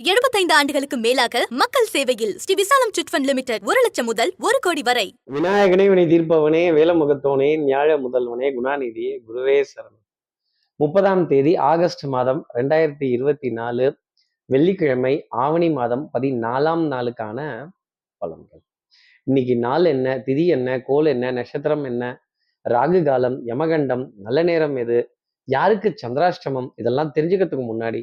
75 ஆண்டுகளுக்கு மேலாக மக்கள் சேவையில் ஸ்ரீ விசாலம் சிட்ஃபண்ட் லிமிடெட் ஒரு லட்சம் முதல் ஒரு கோடி வரை. விநாயகனே வினை தீர்ப்பவனே வேலமுகத்தோனே ஞாழ முதல்வனே குணாநிதியே குருவே சரணம். முப்பதாம் தேதி ஆகஸ்ட் மாதம் ரெண்டாயிரத்தி இருபத்தி நாலு வெள்ளிக்கிழமை ஆவணி மாதம் பதினாலாம் நாளுக்கான பலன்கள். இன்னைக்கு நாள் என்ன திதி என்ன கோல் என்ன நட்சத்திரம் என்ன ராகு காலம் யமகண்டம் நல்ல நேரம் எது யாருக்கு சந்திராஷ்டமம் இதெல்லாம் தெரிஞ்சுக்கிறதுக்கு முன்னாடி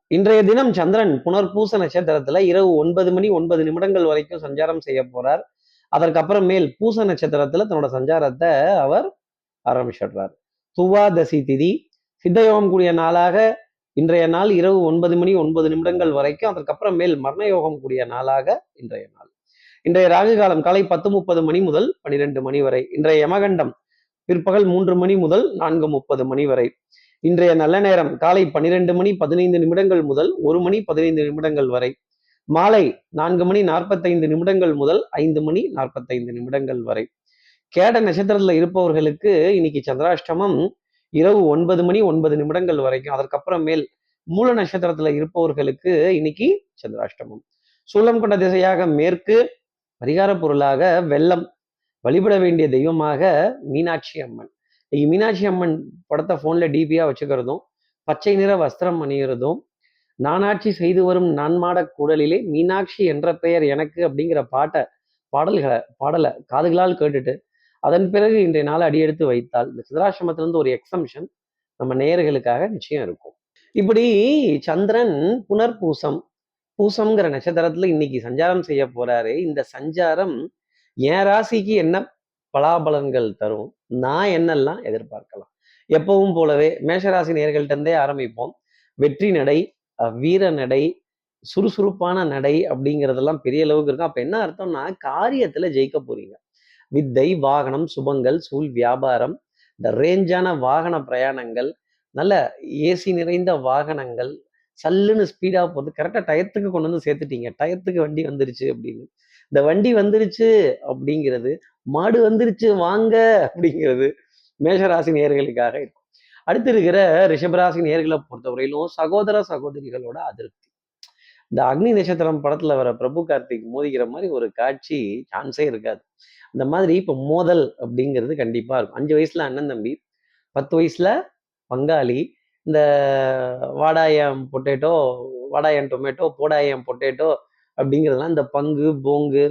இன்றைய தினம் சந்திரன் புனர்பூச நட்சத்திரத்துல இரவு ஒன்பது மணி ஒன்பது நிமிடங்கள் வரைக்கும் சஞ்சாரம் செய்ய போறார். அதற்கப்புறம் மேல் பூச நட்சத்திரத்துல தன்னோட சஞ்சாரத்தை அவர் ஆரம்பிச்சிடுறார். துவாதசி திதி. சித்தயோகம் கூடிய நாளாக இன்றைய நாள் இரவு ஒன்பது மணி ஒன்பது நிமிடங்கள் வரைக்கும் அதற்கப்புறம் மேல் மரண யோகம் கூடிய நாளாக இன்றைய நாள். இன்றைய ராகு காலம் காலை பத்து முப்பது மணி முதல் பனிரெண்டு மணி வரை. இன்றைய யமகண்டம் பிற்பகல் மூன்று மணி முதல் நான்கு முப்பது மணி வரை. இன்றைய நல்ல நேரம் காலை பன்னிரெண்டு மணி பதினைந்து நிமிடங்கள் முதல் ஒரு மணி பதினைந்து நிமிடங்கள் வரை. மாலை நான்கு மணி நாற்பத்தைந்து நிமிடங்கள் முதல் ஐந்து மணி நாற்பத்தைந்து நிமிடங்கள் வரை. கேட நட்சத்திரத்துல இருப்பவர்களுக்கு இன்னைக்கு சந்திராஷ்டமம் இரவு ஒன்பது மணி ஒன்பது நிமிடங்கள் வரைக்கும். அதற்கப்புறம் மேல் மூல நட்சத்திரத்துல இருப்பவர்களுக்கு இன்னைக்கு சந்திராஷ்டமம். சூலம் கொண்ட திசையாக மேற்கு பரிகார பொருளாக வெள்ளம் வழிபட வேண்டிய தெய்வமாக மீனாட்சி அம்மன். இன்னைக்கு மீனாட்சி அம்மன் படத்தை ஃபோனில் டிபியா வச்சுக்கிறதும் பச்சை நிற வஸ்திரம் அணிகிறதும் நானாட்சி செய்து வரும் நான்மாட கூடலிலே மீனாட்சி என்ற பெயர் எனக்கு அப்படிங்கிற பாட்டை பாடல்களை பாடலை காதுகளால் கேட்டுட்டு அதன் பிறகு இன்றைய நாள் அடியெடுத்து வைத்தால் இந்த சிதராசிரமத்திலிருந்து ஒரு எக்ஸம்ஷன் நம்ம நேயர்களுக்காக நிச்சயம் இருக்கும். இப்படி சந்திரன் புனர்பூசம் பூசம்ங்கிற நட்சத்திரத்துல இன்னைக்கு சஞ்சாரம் செய்ய போறாரு. இந்த சஞ்சாரம் என் ராசிக்கு என்ன பலாபலன்கள் தரும். நான் என்னெல்லாம் எதிர்பார்க்கலாம்? எப்பவும் போலவே மேஷராசி நேர்கள்ட்ட இருந்தே ஆரம்பிப்போம். வெற்றி நடை வீர நடை சுறுசுறுப்பான நடை அப்படிங்கிறதெல்லாம் பெரிய அளவுக்கு இருக்கும். அப்ப என்ன அர்த்தம்னா காரியத்துல ஜெயிக்க போறீங்க. வித்தை வாகனம் சுபங்கள் சூழ் வியாபாரம் இந்த ரேஞ்சான வாகன பிரயாணங்கள் நல்ல ஏசி நிறைந்த வாகனங்கள் சல்லுன்னு ஸ்பீடா போகுது கரெக்டாக டயத்துக்கு கொண்டு வந்து சேர்த்துட்டீங்க. டயத்துக்கு வண்டி வந்துருச்சு அப்படின்னு. இந்த வண்டி வந்துருச்சு அப்படிங்கிறது மாடு வந்துருச்சு வாங்க அப்படிங்கிறது மேஷராசி நேர்களுக்காக இருக்கும். அடுத்து இருக்கிற ரிஷபராசி நேர்களை பொறுத்தவரையிலும் சகோதர சகோதரிகளோட அதிருப்தி. இந்த அக்னி நட்சத்திரம் படத்துல வர பிரபு கார்த்திக் மோதிக்கிற மாதிரி ஒரு காட்சி சான்ஸே இருக்காது. அந்த மாதிரி இப்போ மோதல் அப்படிங்கிறது கண்டிப்பா இருக்கும். அஞ்சு வயசுல அண்ணன் தம்பி பத்து வயசுல பங்காளி இந்த வாடாயம் பொட்டேட்டோ வாடாயம் டொமேட்டோ போடாயம் பொட்டேட்டோ அப்படிங்கிறதுலாம் இந்த பங்கு போங்கு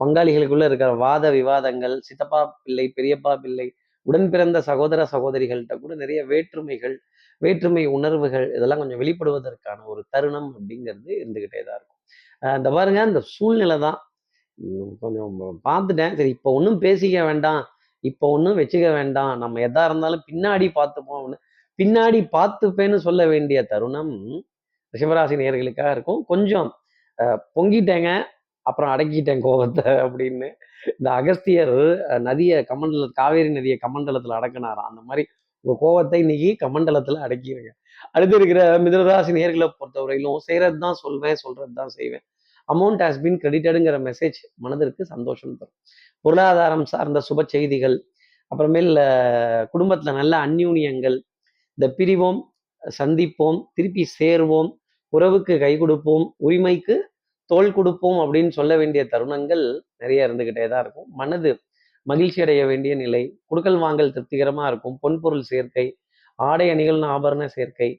பங்காளிகளுக்குள்ள இருக்கிற வாத விவாதங்கள் சித்தப்பா பிள்ளை பெரியப்பா பிள்ளை உடன் பிறந்த சகோதர சகோதரிகள்கிட்ட கூட நிறைய வேற்றுமைகள் வேற்றுமை உணர்வுகள் இதெல்லாம் கொஞ்சம் வெளிப்படுவதற்கான ஒரு தருணம் அப்படிங்கிறது இருந்துக்கிட்டே தான் இருக்கும். இந்த பாருங்க இந்த சூழ்நிலை தான். கொஞ்சம் பார்த்துட்டேன். சரி இப்போ ஒன்றும் பேசிக்க வேண்டாம். இப்போ ஒன்றும் வச்சுக்க வேண்டாம். நம்ம எதா இருந்தாலும் பின்னாடி பார்த்துப்போம் அப்படின்னு. பின்னாடி பார்த்துப்பேன்னு சொல்ல வேண்டிய தருணம் ரிஷபராசி நேர்களுக்காக இருக்கும். கொஞ்சம் பொங்கிட்டேங்க. அப்புறம் அடக்கிட்டேன் கோபத்தை அப்படின்னு. இந்த அகஸ்தியர் நதியை கமண்டல காவேரி நதியை கமண்டலத்தில் அடக்கினாராம் அந்த மாதிரி உங்கள் கோபத்தை இன்னைக்கு கமண்டலத்தில் அடக்கிடுங்க அடுத்து இருக்கிற மிதனராசி நேர்களை பொறுத்தவரையிலும் செய்கிறது தான் சொல்வேன் சொல்கிறது தான் செய்வேன். அமௌண்ட் ஹாஸ் பீன் கிரெடிட்டடுங்கிற மெசேஜ் மனதிற்கு சந்தோஷம் தரும். பொருளாதாரம் சார்ந்த சுப செய்திகள் அப்புறமேல் குடும்பத்தில் நல்ல அந்யூன்யங்கள் இந்த பிரிவோம் சந்திப்போம் திருப்பி சேருவோம் உறவுக்கு கை கொடுப்போம் உரிமைக்கு தோல் கொடுப்போம் அப்படின்னு சொல்ல வேண்டிய தருணங்கள் நிறைய இருந்துகிட்டே தான் இருக்கும். மனது மகிழ்ச்சி அடைய வேண்டிய நிலை குடுக்கல் வாங்கல் திருப்திகரமாக இருக்கும். பொன்பொருள் சேர்க்கை ஆடை அணிகள்னு ஆபரண சேர்க்கை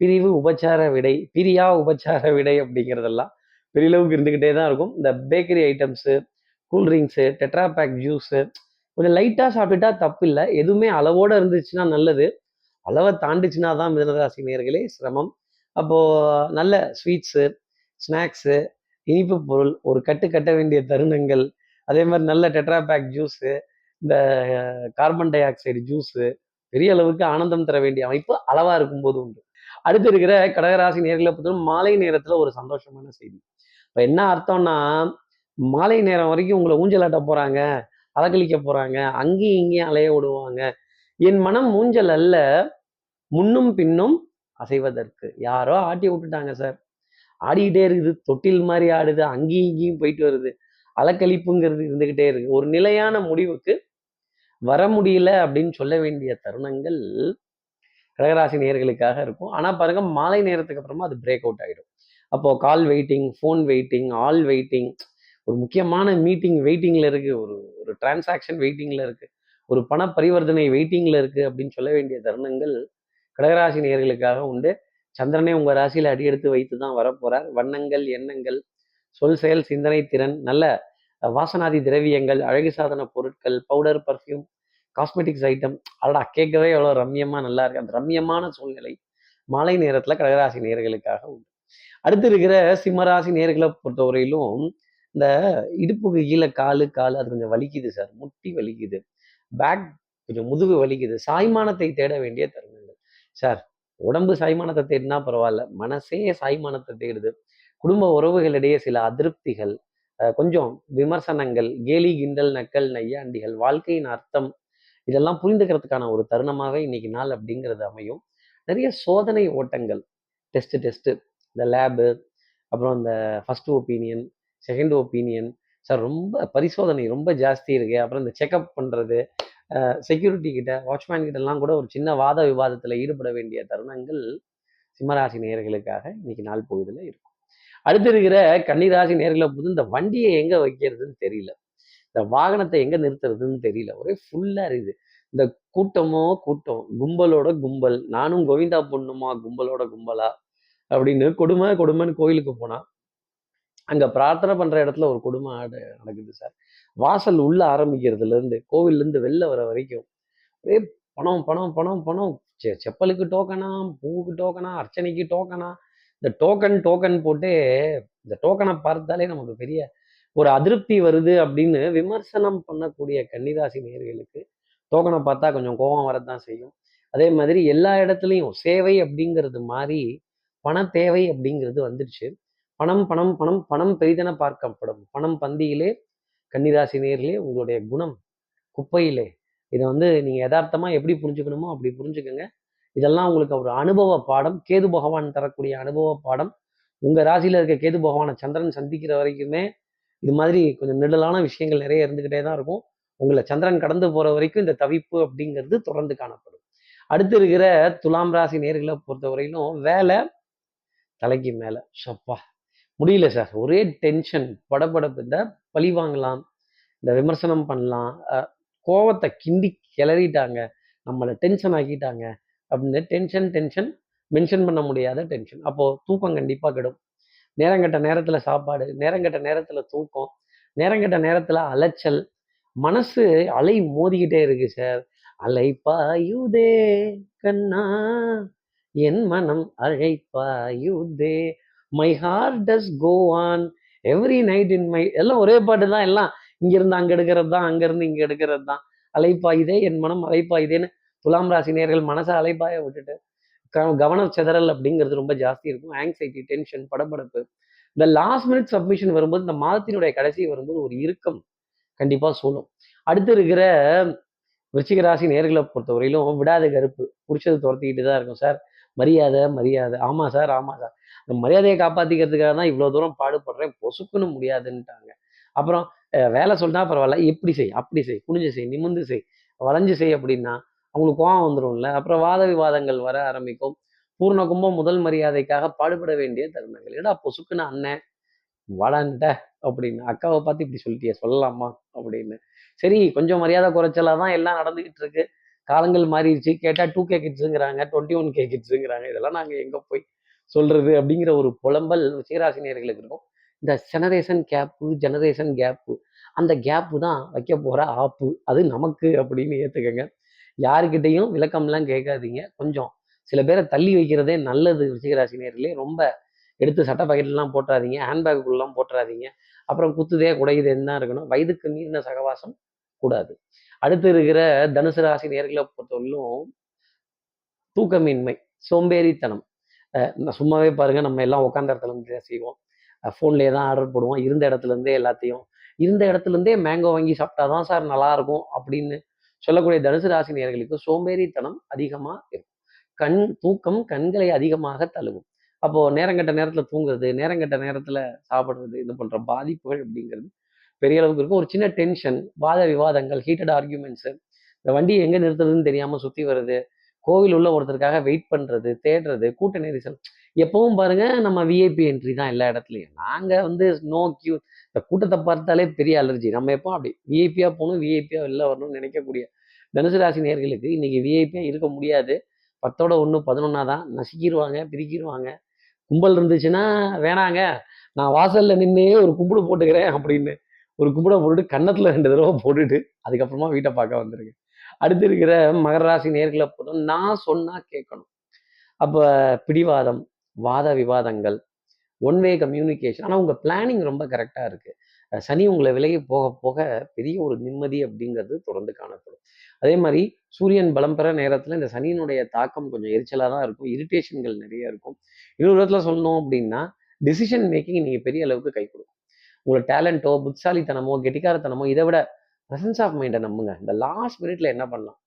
பிரிவு உபச்சார விடை பிரியா உபச்சார விடை அப்படிங்கிறதெல்லாம் பெரியளவுக்கு இருந்துக்கிட்டே தான் இருக்கும். இந்த bakery items cool drinks tetra pack juice கொஞ்சம் லைட்டாக சாப்பிட்டுட்டா தப்பு இல்லை. எதுவுமே அளவோடு இருந்துச்சுன்னா நல்லது. அளவை தாண்டிச்சுன்னா தான் மிதனராசி நேர்களே சிரமம். அப்போது நல்ல ஸ்வீட்ஸு ஸ்நாக்ஸு இனிப்பு பொருள் ஒரு கட்டு கட்ட வேண்டிய தருணங்கள் அதே மாதிரி நல்ல டெட்ராபேக் ஜூஸு இந்த கார்பன் டை ஆக்சைடு ஜூஸு பெரிய அளவுக்கு ஆனந்தம் தர வேண்டிய அமைப்பு அளவாக இருக்கும்போது உண்டு. அடுத்து இருக்கிற கடகராசி நேர்களை பொறுத்தவரை மாலை நேரத்தில் ஒரு சந்தோஷமான செய்தி. இப்போ என்ன அர்த்தம்னா மாலை நேரம் வரைக்கும் உங்களை ஊஞ்சலாட்ட போகிறாங்க அலக்கழிக்க போகிறாங்க அங்கேயும் இங்கேயும் அலைய விடுவாங்க. என் மனம் மூஞ்சல் அல்ல முன்னும் பின்னும் அசைவதற்கு. யாரோ ஆட்டி விட்டுட்டாங்க சார். ஆடிக்கிட்டே இருக்குது. தொட்டில் மாதிரி ஆடுது. அங்கேயும் இங்கேயும் போயிட்டு வருது. அலக்கழிப்புங்கிறது இருந்துகிட்டே இருக்கு. ஒரு நிலையான முடிவுக்கு வர முடியல அப்படின்னு சொல்ல வேண்டிய தருணங்கள் கடகராசி நேர்களுக்காக இருக்கும். ஆனால் பாருங்க மாலை நேரத்துக்கு அப்புறமா அது பிரேக் அவுட் ஆகிடும் அப்போ call waiting phone waiting all waiting ஒரு முக்கியமான மீட்டிங் வெயிட்டிங்ல இருக்கு. ஒரு ஒரு டிரான்சாக்ஷன் வெயிட்டிங்ல இருக்கு. ஒரு பண பரிவர்த்தனை வெயிட்டிங்ல இருக்கு அப்படின்னு சொல்ல வேண்டிய தருணங்கள் கடகராசி நேர்களுக்காக உண்டு. சந்திரனே ராசியில் அடி அடியெடுத்து வைத்து தான் வரப்போகிறார் வண்ணங்கள் எண்ணங்கள் சொல் செயல் சிந்தனை திறன் நல்ல வாசனாதி திரவியங்கள் அழகு சாதன பொருட்கள் பவுடர் பர்ஃப்யூம் காஸ்மெட்டிக்ஸ் ஐட்டம் அடடா கேட்கவே எவ்வளோ ரம்யமாக நல்லா இருக்கு. அந்த ரம்யமான சூழ்நிலை மாலை நேரத்தில் கடகராசி நேர்களுக்காக உண்டு. அடுத்து இருக்கிற சிம்மராசி நேர்களை பொறுத்தவரையிலும் இந்த இடுப்புக்கு கீழே காலு கால் அது கொஞ்சம் வலிக்குது சார். முட்டி வலிக்குது. பேக் கொஞ்சம் முதுகு வலிக்குது. சாய்மானத்தை தேட வேண்டிய தருணங்கள். சார் உடம்பு சாய்மானத்தை தேடினா பரவாயில்ல மனசே சாய்மானத்தை தேடுது. குடும்ப உறவுகளிடையே சில அதிருப்திகள் கொஞ்சம் விமர்சனங்கள் கேலி கிண்டல் நக்கல் நையாண்டிகள் வாழ்க்கையின் அர்த்தம் இதெல்லாம் புரிந்துக்கிறதுக்கான ஒரு தருணமாகவே இன்னைக்கு நாள் அப்படிங்கிறது அமையும். நிறைய சோதனை ஓட்டங்கள் டெஸ்ட் டெஸ்ட்டு இந்த லேபு அப்புறம் இந்த first opinion second opinion sir ரொம்ப பரிசோதனை ரொம்ப ஜாஸ்தி இருக்கு அப்புறம் இந்த செக்அப் பண்ணுறது செக்யூரிட்டி கிட்ட வாட்ச்மேன் கிட்டலாம் கூட ஒரு சின்ன வாத விவாதத்தில் ஈடுபட வேண்டிய தருணங்கள் சிம்மராசி நேர்களுக்காக இன்னைக்கு நாள் பொழுதுல இருக்கும். அடுத்து இருக்கிற கன்னிராசி நேர்களை போது இந்த வண்டியை எங்க வைக்கிறதுன்னு தெரியல. இந்த வாகனத்தை எங்க நிறுத்துறதுன்னு தெரியல. ஒரே ஃபுல்லா இருக்குது. இந்த கூட்டமோ கூட்டம் கும்பலோட கும்பல் நானும் கோவிந்தா பொண்ணுமா கும்பலோட கும்பலா அப்படின்னு கொடுமை கொடுமைன்னு கோயிலுக்கு போனா அங்க பிரார்த்தனை பண்ற இடத்துல ஒரு கொடுமை ஆடு நடக்குது சார். வாசல் உள்ள ஆரம்பிக்கிறதுல இருந்து கோவில்ல இருந்து வெளில வர வரைக்கும் ஒரே பணம் பணம் பணம் பணம். செ- செப்பலுக்கு டோக்கனா பூவுக்கு டோக்கனா அர்ச்சனைக்கு டோக்கனா இந்த டோக்கன் டோக்கன் போட்டு இந்த டோக்கனை பார்த்தாலே நமக்கு பெரிய ஒரு அதிருப்தி வருது அப்படின்னு விமர்சனம் பண்ணக்கூடிய கன்னிராசி நேர்களுக்கு டோக்கனை பார்த்தா கொஞ்சம் கோபம் வரத்தான் செய்யும். அதே மாதிரி எல்லா இடத்துலையும் சேவை அப்படிங்கிறது மாறி பண தேவை அப்படிங்கிறது வந்துடுச்சு. பணம் பணம் பணம் பணம் பெரிதென பார்க்கப்படும். பணம் பந்தியிலே கன்னிராசி நேர்லே உங்களுடைய குணம் குப்பையிலே. இதை வந்து நீங்கள் யதார்த்தமா எப்படி புரிஞ்சுக்கணுமோ அப்படி புரிஞ்சுக்கோங்க. இதெல்லாம் உங்களுக்கு ஒரு அனுபவ பாடம். கேது பகவான் தரக்கூடிய அனுபவ பாடம். உங்கள் ராசியில் இருக்க கேது பகவானை சந்திரன் சந்திக்கிற வரைக்குமே இது மாதிரி கொஞ்சம் நெடுலான விஷயங்கள் நிறைய இருந்துக்கிட்டே தான் இருக்கும். உங்களை சந்திரன் கடந்து போகிற வரைக்கும் இந்த தவிப்பு அப்படிங்கிறது தொடர்ந்து காணப்படும். அடுத்து இருக்கிற துலாம் ராசி நேர்களை பொறுத்தவரையிலும் வேலை தலைக்கு மேலே. சப்பா முடியல சார். ஒரே டென்ஷன் படபடப்பு. இந்த பழி வாங்கலாம். இந்த விமர்சனம் பண்ணலாம். கோவத்தை கிண்டி கிளறிட்டாங்க. நம்மளை டென்ஷன் ஆக்கிட்டாங்க. அப்படின்னு டென்ஷன் டென்ஷன் மென்ஷன் பண்ண முடியாத டென்ஷன் அப்போது தூக்கம் கண்டிப்பாக கெடும். நேரங்கட்ட நேரத்தில் சாப்பாடு நேரங்கட்ட நேரத்தில் தூக்கம் நேரங்கட்ட நேரத்தில் அலைச்சல். மனசு அலை மோதிக்கிட்டே இருக்கு சார். அலைப்பாயுதே பாயுதே கண்ணா. என் மனம் அழைப்பாயுதே my heart does go on every night in my எல்லாம் ஒரே பாட்டு தான் எல்லாம் இங்கிருந்து அங்கே எடுக்கிறது தான் அங்கிருந்து இங்கே எடுக்கிறது. தான் அலைப்பாயுதே என் மனம் அலைப்பாயுதேன்னு துலாம் ராசி நேர்கள் மனசை அலைப்பாய விட்டுட்டு கவனம் கவன சிதறல் அப்படிங்கிறது ரொம்ப ஜாஸ்தி இருக்கும். ஆங்ஸைட்டி டென்ஷன் படபடப்பு. இந்த லாஸ்ட் மினிட் சப்மிஷன் வரும்போது இந்த மாதத்தினுடைய கடைசி வரும்போது ஒரு இறுக்கம் கண்டிப்பாக சூழும். அடுத்து இருக்கிற விருச்சிக ராசி நேர்களை பொறுத்தவரையிலும் விடாத கருப்பு. பிடிச்சது துரத்திக்கிட்டு தான் இருக்கும். சார் மரியாதை மரியாதை. ஆமாம் சார் ஆமாம் சார். அந்த மரியாதையை காப்பாத்திக்கிறதுக்காக தான் இவ்வளோ தூரம் பாடுபடுறேன் பொசுக்குன்னு முடியாதுன்ட்டாங்க. அப்புறம் வேலை சொல்லிட்டா பரவாயில்ல இப்படி செய் அப்படி செய் குனிஞ்சு செய் நிமிந்து செய் வளைஞ்சு செய் அப்படின்னா அவங்களுக்கு கோவம் வந்துடும்ல அப்புறம் வாத விவாதங்கள் வர ஆரம்பிக்கும். பூர்ண கும்பம் முதல் மரியாதைக்காக பாடுபட வேண்டிய தருணங்கள். ஏடா பொசுக்குன்னு அண்ணன் வாடான்ட்ட அப்படின்னு. அக்காவை பார்த்து இப்படி சொல்லிட்டிய சொல்லலாமா? அப்படின்னு. சரி கொஞ்சம் மரியாதை குறைச்சலாக தான் எல்லாம் நடந்துகிட்டு இருக்கு. காலங்கள் மாறிடுச்சு. கேட்டால் டூ கே கிட்ஸுங்கிறாங்க டுவெண்ட்டி ஒன் கே கிட்ஸுங்கிறாங்க இதெல்லாம் நாங்கள் எங்கே போய் சொல்றது அப்படிங்கிற ஒரு புலம்பல் சீராசினியர்களுக்கு இருக்கும். இந்த ஜெனரேஷன் கேப்பு ஜெனரேஷன் கேப்பு அந்த கேப்பு தான் வைக்க போகிற ஆப்பு. அது நமக்கு அப்படின்னு ஏற்றுக்கங்க யாருக்கிட்டையும் விளக்கம்லாம் கேட்காதீங்க. கொஞ்சம் சில பேரை தள்ளி வைக்கிறதே நல்லது ரிஷிகராசி நேர்களே ரொம்ப எடுத்து சட்ட பாக்கெட்லாம் போட்டுறாதீங்க. ஹேண்ட்பேக்குள்ளெலாம் போட்டுறாதீங்க. அப்புறம் குத்துதே குடையுதேன்னு தான் இருக்கணும். வயதுக்கு மீறின சகவாசம் கூடாது. அடுத்து இருக்கிற தனுசு ராசி நேர்களை பொறுத்தவரையிலும் தூக்கமின்மை சோம்பேறித்தனம் சும்மாவே பாருங்க நம்ம எல்லாம் உட்காந்த இடத்துல இருந்து செய்வோம் ஃபோன்லேயே தான் ஆர்டர் போடுவோம். இருந்த இடத்துல இருந்தே எல்லாத்தையும். இருந்த இடத்துல இருந்தே மேங்கோ வாங்கி சாப்பிட்டாதான் சார் நல்லா இருக்கும் அப்படின்னு சொல்லக்கூடிய தனுசு ராசி நேர்களுக்கு சோம்பேறித்தனம் அதிகமா இருக்கும். கண் தூக்கம் கண்களை அதிகமாக தழுவும். அப்போ நேரங்கட்ட நேரத்துல தூங்குறது நேரங்கட்ட நேரத்துல சாப்பிடுறது இது போன்ற பாதிப்புகள் அப்படிங்கிறது பெரிய அளவுக்கு இருக்கும். ஒரு சின்ன டென்ஷன் வாத விவாதங்கள் ஹீட்டட் ஆர்கியூமெண்ட்ஸ் இந்த வண்டி எங்க நிறுத்துறதுன்னு தெரியாம சுத்தி வருது. கோவில் உள்ள ஒருத்தருக்காக வெயிட் பண்றது தேடுறது கூட்ட நெரிசல் எப்பவும் பாருங்க நம்ம விஐபி என்ட்ரி தான் எல்லா இடத்துலையும். நாங்க வந்து நோ கியூ இந்த கூட்டத்தை பார்த்தாலே பெரிய அலர்ஜி நம்ம எப்போ அப்படி விஐபியா போகணும் விஐபியா வெளில வரணும்னு நினைக்கக்கூடிய தனுசு ராசி நேர்களுக்கு இன்னைக்கு விஐபியா இருக்க முடியாது. பத்தோட ஒன்று பதினொன்னா தான். நசுக்கிடுவாங்க பிரிக்கிடுவாங்க கும்பல் இருந்துச்சுன்னா வேணாங்க. நான் வாசல்ல நின்று ஒரு கும்பிடு போட்டுக்கிறேன் அப்படின்னு ஒரு கும்பிட போட்டுட்டு கன்னத்துல ரெண்டு தடவை போட்டுட்டு அதுக்கப்புறமா வீட்டை பார்க்க வந்துருங்க அடுத்து இருக்கிற மகர ராசி நேர்களை போதும் நான் சொன்னா கேட்கணும். அப்ப பிடிவாதம் வாத விவாதங்கள் ஒன் வே கம்யூனிகேஷன் ஆனால் உங்கள் பிளானிங் ரொம்ப கரெக்டாக இருக்குது சனி உங்களை விலகி போக போக பெரிய ஒரு நிம்மதி அப்படிங்கிறது தொடர்ந்து காணப்படும். அதே மாதிரி சூரியன் பலம் பெற நேரத்தில் இந்த சனியினுடைய தாக்கம் கொஞ்சம் எரிச்சலாக தான் இருக்கும். இரிட்டேஷன்கள் நிறைய இருக்கும். இன்னொரு விதத்துல சொல்லணும் அப்படின்னா டிசிஷன் மேக்கிங் நீங்கள் பெரிய அளவுக்கு கை கொடுக்கும். உங்களோட டேலண்ட்டோ புத்தாலித்தனமோ கெட்டிக்காரத்தனமோ இதை விட ப்ரெசன்ஸ் ஆஃப் மைண்டை நம்புங்க. இந்த லாஸ்ட் மினிட்ல என்ன பண்ணலாம்?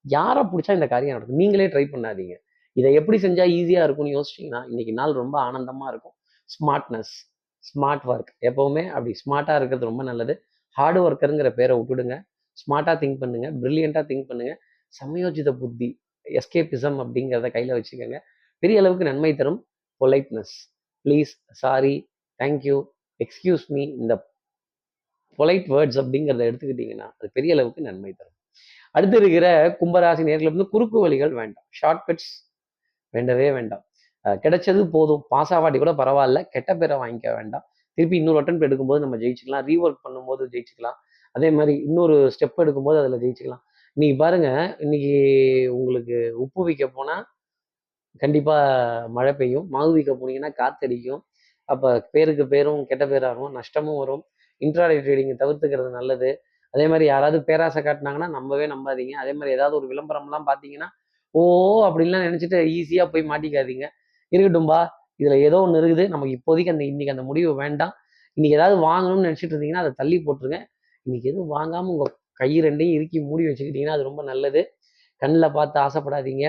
யாரை பிடிச்சா இந்த காரியம் நடக்கும்? நீங்களே ட்ரை பண்ணாதீங்க. இதை எப்படி செஞ்சா ஈஸியா இருக்கும்னு யோசிச்சீங்கன்னா இன்னைக்கு நாள் ரொம்ப ஆனந்தமா இருக்கும். ஸ்மார்ட்னஸ் ஸ்மார்ட் ஒர்க் எப்பவுமே அப்படி ஸ்மார்ட்டா இருக்கிறது ரொம்ப நல்லது. ஹார்ட் ஒர்க்கருங்கிற பேரை விட்டுடுங்க. ஸ்மார்ட்டா திங்க் பண்ணுங்க. பிரில்லியண்டா திங்க் பண்ணுங்க. சமயோஜித புத்தி எஸ்கேபிசம் அப்படிங்கிறத கையில வச்சுக்கோங்க. பெரிய அளவுக்கு நன்மை தரும். Politeness please sorry thank you excuse me இந்த பொலைட் வேர்ட்ஸ் அப்படிங்கிறத எடுத்துக்கிட்டிங்கன்னா அது பெரிய அளவுக்கு நன்மை தரும். அடுத்து இருக்கிற கும்பராசி நேர்களை வந்து குறுக்கு வழிகள் வேண்டாம். ஷார்ட்கட்ஸ் வேண்டவே வேண்டாம். கிடைச்சது போதும். பாஸ் ஆவாட்டி கூட பரவாயில்ல. கெட்ட பேரை வாங்கிக்க வேண்டாம். திருப்பி இன்னொரு அட்டன் எடுக்கும்போது நம்ம ஜெயிச்சுக்கலாம். ரீஒர்க் பண்ணும்போது ஜெயிச்சுக்கலாம். அதே மாதிரி இன்னொரு ஸ்டெப் எடுக்கும்போது அதில் ஜெயிச்சுக்கலாம். இன்னைக்கு பாருங்க இன்னைக்கு உங்களுக்கு உப்பு வைக்க போனால் கண்டிப்பாக மழை பெய்யும். மாவு விற்க போனீங்கன்னா காத்தடிக்கும். அப்போ பேருக்கு பேரும் கெட்ட பேராகும் நஷ்டமும் வரும். இன்ட்ராடே ட்ரேடிங்கை தவிர்த்துக்கிறது நல்லது. அதே மாதிரி யாராவது பேராசை காட்டினாங்கன்னா நம்பவே நம்பாதீங்க. அதே மாதிரி ஏதாவது ஒரு விளம்பரம்லாம் பார்த்தீங்கன்னா ஓ அப்படின்லாம் நினச்சிட்டு ஈஸியாக போய் மாட்டிக்காதீங்க. இருக்கட்டும்பா இதில் ஏதோ ஒன்று இருக்குது. நமக்கு இப்போதைக்கு அந்த இன்னைக்கு அந்த முடிவு வேண்டாம். இன்னைக்கு ஏதாவது வாங்கணும்னு நினச்சிட்டு இருந்தீங்கன்னா அதை தள்ளி போட்டுருங்க. இன்னைக்கு எதுவும் வாங்காமல் உங்கள் கை ரெண்டையும் இறுக்கி மூடி வச்சுக்கிட்டீங்கன்னா அது ரொம்ப நல்லது. கண்ணில் பார்த்து ஆசைப்படாதீங்க.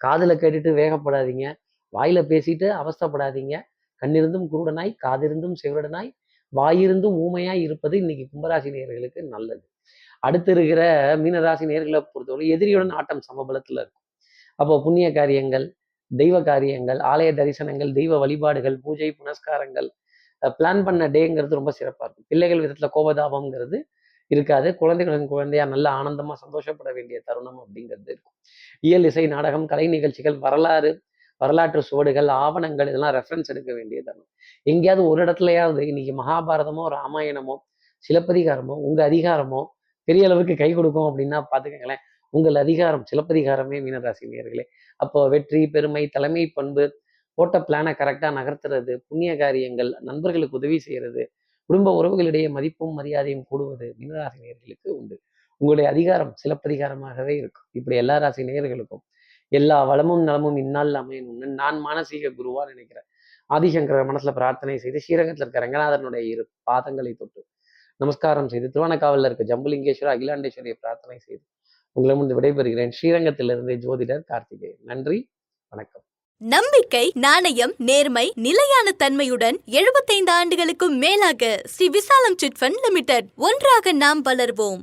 காதில் கேட்டுட்டு வேகப்படாதீங்க. வாயில் பேசிட்டு அவஸ்தைப்படாதீங்க. கண்ணிருந்தும் குருடனாய் காதிருந்தும் செவிடனாய் வாயிருந்தும் ஊமையா இருப்பது இன்னைக்கு கும்பராசி நேயர்களுக்கு நல்லது. அடுத்து இருக்கிற மீனராசி நேர்களை பொறுத்தவரை எதிரியுடன் ஆட்டம் சமபலத்துல இருக்கும். அப்போ புண்ணிய காரியங்கள் தெய்வ காரியங்கள் ஆலய தரிசனங்கள் தெய்வ வழிபாடுகள் பூஜை புனஸ்காரங்கள் பிளான் பண்ண டேங்கிறது ரொம்ப சிறப்பாக இருக்கும். பிள்ளைகள் விதத்தில் கோபதாபம்ங்கிறது இருக்காது. குழந்தைகளின் குழந்தையா நல்ல ஆனந்தமா சந்தோஷப்பட வேண்டிய தருணம் அப்படிங்கிறது இருக்கும். இயல் இசை நாடகம் கலை நிகழ்ச்சிகள் வரலாறு வரலாற்று சுவடுகள் ஆவணங்கள் இதெல்லாம் ரெஃபரன்ஸ் எடுக்க வேண்டியது எங்கேயாவது ஒரு இடத்துலயாவது இன்னைக்கு மகாபாரதமோ ராமாயணமோ சிலப்பதிகாரமோ உங்க அதிகாரமோ பெரிய அளவுக்கு கை கொடுக்கும் அப்படின்னா பாத்துக்கங்களேன் உங்கள் அதிகாரம் சிலப்பதிகாரமே மீனராசினியர்களே அப்போ வெற்றி பெருமை தலைமை பண்பு போட்ட பிளானை கரெக்டாக நகர்த்துறது புண்ணிய காரியங்கள் நண்பர்களுக்கு உதவி செய்யறது குடும்ப உறவுகளிடையே மதிப்பும் மரியாதையும் கூடுவது மீனராசி நேர்களுக்கு உண்டு. உங்களுடைய அதிகாரம் சிலப்பதிகாரமாகவே இருக்கும். இப்படி எல்லா ராசி நேயர்களுக்கும் எல்லா வளமும் நலமும் இந்நாள் அமையணும்னு நான் மானசீக குருவா நினைக்கிறேன். ஆதிசங்கர மனசுல பிரார்த்தனை செய்து ஸ்ரீரங்கத்தில் இருக்க ரங்கநாதனுடைய இரு பாதங்களை தொட்டு நமஸ்காரம் செய்து திருவானக்காவலில் இருக்க ஜம்புலிங்கேஸ்வர அகிலாண்டேஸ்வரியை பிரார்த்தனை செய்து உங்களை முன்பு விடைபெறுகிறேன். ஸ்ரீரங்கத்திலிருந்து ஜோதிடர் கார்த்திகேயன். நன்றி வணக்கம். நம்பிக்கை நாணயம் நேர்மை நிலையான தன்மையுடன் 75 ஆண்டுகளுக்கும் மேலாக ஸ்ரீ விசாலம் சிட்ஃபண்ட் லிமிடெட் ஒன்றாக நாம் வளர்வோம்.